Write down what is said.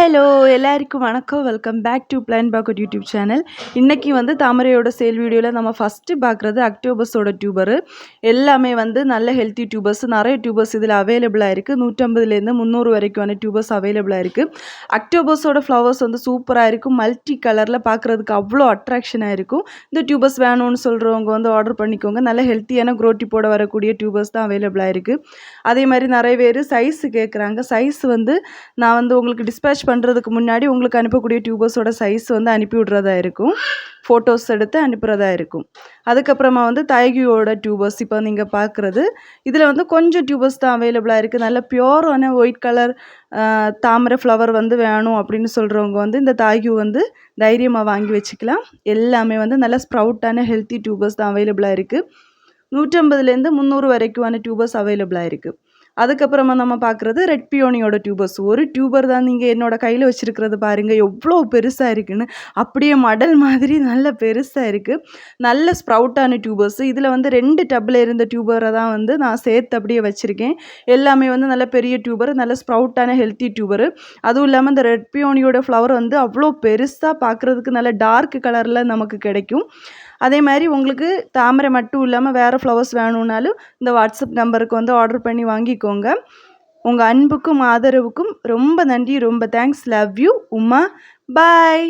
Hello எல்லாருக்கும் வணக்கம். Welcome back to plan pocket YouTube channel இன்றைக்கி வந்து தாமரையோட சேல் வீடியோவில் நம்ம ஃபஸ்ட்டு பார்க்குறது அக்டோபர்ஸோட டியூபரு எல்லாமே வந்து நல்ல ஹெல்த்தி டியூபர்ஸ் நிறைய டியூபர்ஸ் இதில் அவைலபிளாக இருக்குது நூற்றம்பதுலேருந்து முந்நூறு வரைக்குமான டியூபர்ஸ் அவைலபிளாக இருக்குது அக்டோபர்ஸோட ஃப்ளவர்ஸ் வந்து சூப்பராக இருக்கும். மல்டி கலரில் பார்க்குறதுக்கு அவ்வளோ அட்ராக்ஷனாக இருக்கும். இந்த டியூபர்ஸ் வேணும்னு சொல்கிறவங்க வந்து ஆர்டர் பண்ணிக்கோங்க. நல்ல ஹெல்த்தியான போட வரக்கூடிய டியூபர்ஸ் தான் அவைலபிளாக இருக்குது அதே மாதிரி நிறைய பேர் சைஸு கேட்குறாங்க சைஸ் வந்து நான் வந்து உங்களுக்கு டிஸ்பேச் பண்ணுறதுக்கு முன்னாடி உங்களுக்கு அனுப்பக்கூடிய டியூபர்ஸோட சைஸ் வந்து அனுப்பி விட்றதா இருக்கும். ஃபோட்டோஸ் எடுத்து அனுப்புகிறதா இருக்கும். அதுக்கப்புறமா வந்து தயகியோட டியூபர்ஸ் இப்போ நீங்கள் பார்க்குறது இதில் வந்து கொஞ்சம் டியூபர்ஸ் தான் அவைலபிளாக இருக்குது நல்ல பியோரான ஒயிட் கலர் தாமரை ஃப்ளவர் வந்து வேணும் அப்படின்னு சொல்கிறவங்க வந்து இந்த தாயு வந்து தைரியமாக வாங்கி வச்சுக்கலாம். எல்லாமே வந்து நல்ல ஸ்ப்ரவுட்டான ஹெல்த்தி டியூபர்ஸ் தான் அவைலபிளாக இருக்குது நூற்றம்பதுலேருந்து முந்நூறு வரைக்குமான டியூபர்ஸ் அவைலபிளாக இருக்குது அதுக்கப்புறமா நம்ம பார்க்குறது ரெட் பியோனியோட டியூபர்ஸ் ஒரு டியூபர் தான் நீங்கள் என்னோடய கையில் வச்சுருக்கிறது பாருங்கள் எவ்வளோ பெருசாக இருக்குதுன்னு அப்படியே மடல் மாதிரி நல்ல பெருசாக இருக்குது நல்ல ஸ்ப்ரவுட்டான டியூபர்ஸ் இதில் வந்து ரெண்டு டப்பில் இருந்த டியூபரை தான் வந்து நான் சேர்த்து அப்படியே வச்சுருக்கேன். எல்லாமே வந்து நல்ல பெரிய டியூபர் நல்ல ஸ்ப்ரவுட்டான ஹெல்த்தி டியூபரு அதுவும் இல்லாமல் இந்த ரெட் பியோனியோட ஃப்ளவர் வந்து அவ்வளோ பெருசாக பார்க்குறதுக்கு நல்ல டார்க் கலரில் நமக்கு கிடைக்கும். அதே மாதிரி உங்களுக்கு தாமரை மட்டும் இல்லாமல் வேறு ஃப்ளவர்ஸ் வேணும்னாலும் இந்த வாட்ஸ்அப் நம்பருக்கு வந்து ஆர்டர் பண்ணி வாங்கிக்கோங்க. உங்கள் அன்புக்கும் ஆதரவுக்கும் ரொம்ப நன்றி ரொம்ப thanks love you Uma. Bye